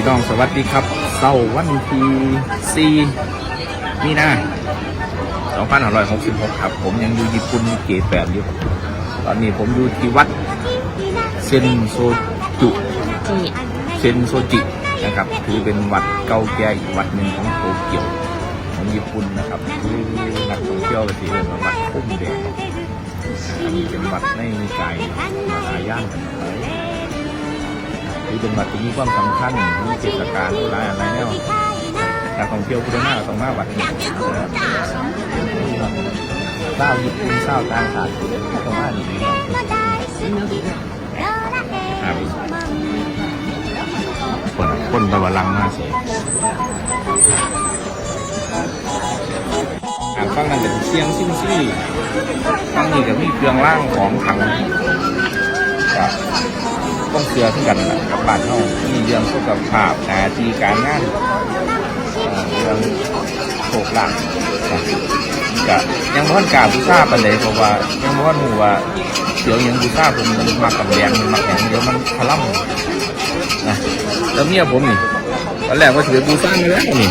พี่น้องสวัสดีครับเสาร์วันที่4มีนา2566 ครับ ผมยังอยู่ญี่ปุ่นเกตแปดอยู่ตอนนี้ผมอยู่ที่วัดเซนโซจุเซนโซจินะครับถือเป็นวัดเก่าแก่อีกวัดหนึ่งของโตเกียวของญี่ปุ่นนะครับคือนักท่องเที่ยวก็สิเรียกว่าวัดพุ่มแดงเป็นวัดในนิกายมหายานกัน ไปถือเป็นวัดที่มีความสำคัญมีเทศกาลหลายอะไรแนวนักท่องเที่ยวพุทธนาต้องมาวัดนี้นะครับเศร้าวญี่ปุ่นเศร้าวต่างชาติต้องมาดีนะครับคนคนตะวันลังมาสิอ่าฟังนั้นเป็นเสียงซิ่งซี่ฟังนี้ก็มีเครื่องร่างของขังกับ ต้องเสือขึ้นกันแหละกับบ้านเฮามีเรื่องสุขภาพหนาทีการงานเรื่องโชคลาภนะก็ยังบ่ทันกาบูชาปานใดเพราะว่ายังบ่ทันรู้ว่าเดี๋ยวยังบูชาเพิ่นมันมักกับแดงมันมักหยังเดี๋ยวมันพลัมนะแล้วเมียผมนี่ตอนแรกว่าสิไปบูชาอยู่แล้วนี่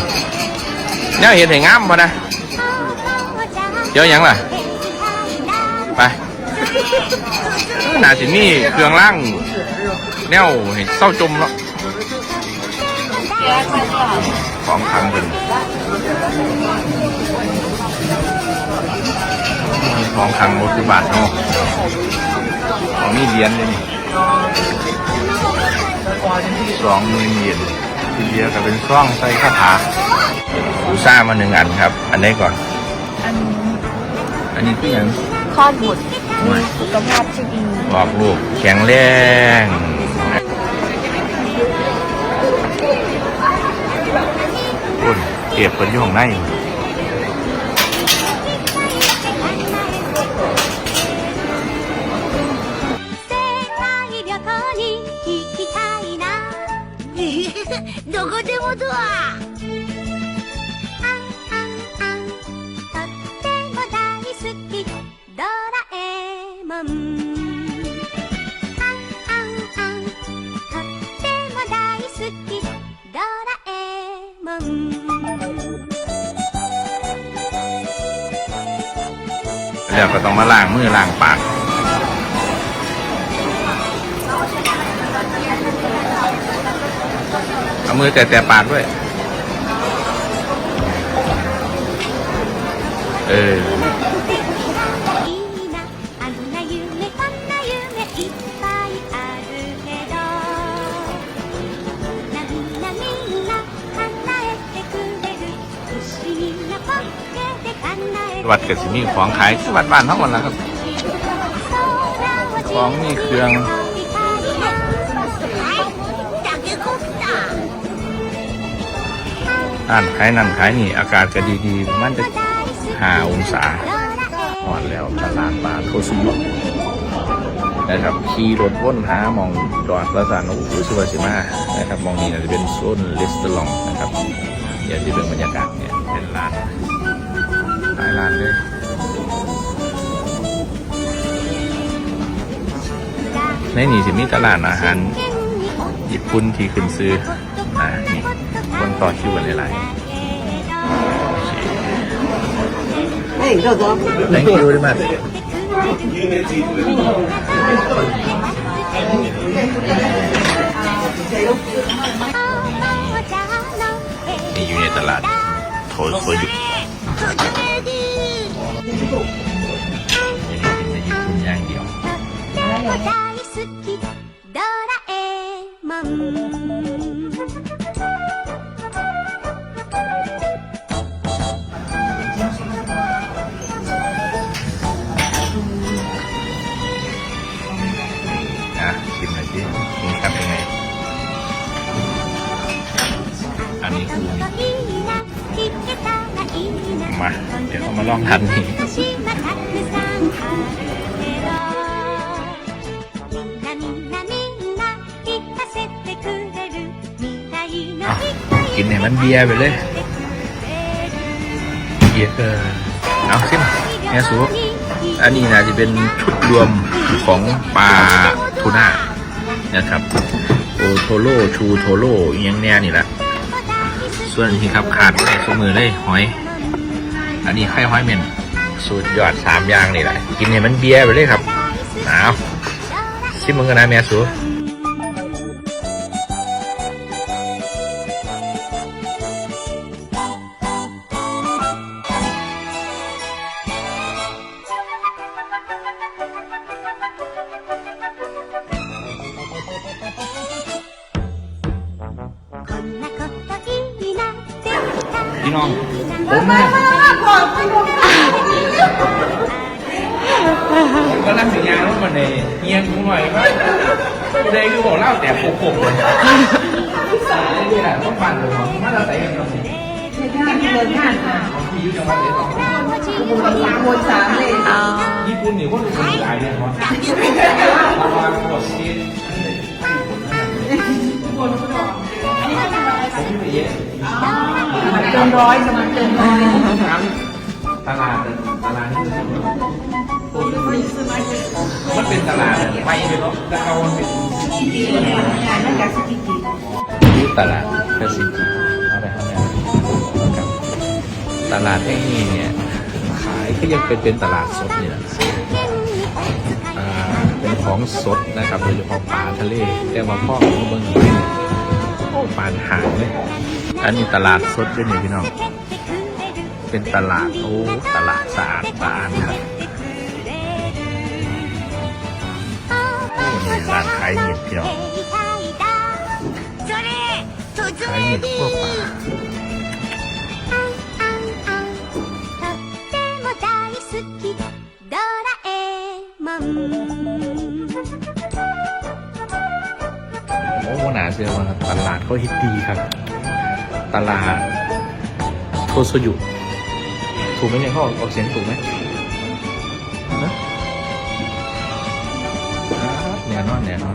แนวเห็นให้งามบ่นะเดี๋ยวยังล่ะไป น่าสิมีเครื่องล่างแนวให้เศร้าจมแล้วของทางเป็นของทางรถคือบาทเนาะของนี่เหรียญเลยนี่สองหมื่นเหรียญทีเดียวก็เป็นซ่องใส่คาถาบูซ่ามาหนึ่งอันครับ อันไหนี้ก่อน อัน อันนี้คืออย่างคลอดบุตรมี สุขภาพที่ดี บอกลูกแข็งแรงคุณเก็บคนอยู่ของในอยู่ 世界旅行に行きたいなどこでもドア แล้วก็ต้องมาล้างมือล้างปากเอามือแต่แต่ปากด้วย เออ วัดเก็สิมีของขายคือวัดบ้านเฮาวันล้วครับของมีเครื่องนั่นขายนั่นขายนี่อากาศก็ดีๆมันจะหาองศาหอนแล้วตลาดปลาโทสุบนะครับขี่รถว่นหามองดอดประสานอุสุวาสิมานะครับมองนี้นาจะเป็นโซนเลสเตอร์ลองนะครับอย่างที่เป็นบรรยากาศเนี่ยเป็นร้านายร้านเลยในนี่สิมีตลาดอาหารญี่ปุ่นที่ขึ้นซื้ออ่านี่คนต่อชิวกันหลายๆ Hey, go, go. Thank you very much. นี่อยู่ในตลาดโทโซยุ อย่างเดียวนะชิมหน่อยสิกินกับยังไง อันนี้คือ มา เดี๋ยวเรามาลองทำนี่กินเนี่ยมันเบียร์ไปเลย เบียร์เออเอาซิมแง่สูอันนี้นะจะเป็นชุดรวมของปลาทูน่านะครับโอโทโร่ชูโทโร่ยังแน่นี่แหละส่วนนี้ครับขาดไปสมือเลยหอย อันนี้ไข่ห้อยเมนสูตรยอดสามอย่างนี่แหละ กินเนี่ยมันเบียร์ไปเลยครับหนาวชิมมึงกันนะแม่สูพี่น้องผมมา ผมก็นั่งสัญญาว่ามันในเงียงกูหน่อยครับกูได้คือบอกเล่าแต่โปกๆเลยนี่แหละต้องปั่นเลยของมาตรฐานกันตรงนี้ของพี่ยุทธจังหวัดเลยสองญี่ปุ่นนี่คนดูคนหลายเนี่ยเพราะว่าพวกที่ผมไม่ไป เยอะเกินร้อยสมัครเกินร้อยตลาดตลาดนี่มันเป็นตลาดไปเลยเนาะแต่เอามันเป็นตลาดเฟสิกิอะไรครับเนี่ยตลาดแห่งนี้เนี่ยขายก็ยังเป็นเป็นตลาดสดนี่แหละเป็นของสดนะครับโดยเฉพาะปลาทะเล แต่มาพ่อของเบิ้งโอ้ ปานหางเลย อันนี้ตลาดสดด้วยนี่พี่น้อง เป็นตลาด โอ้ ตลาดสะอาดบานครับร้านขายเห็ดียวขายเห็ดพวกปลา เชื่อว่าตลาดเขาฮิตดีครับ ตลาดโทโซยุถูกไหมเนี่ยเขาออกเสียงถูกไหมนะอ่าแน่นอนแน่นอน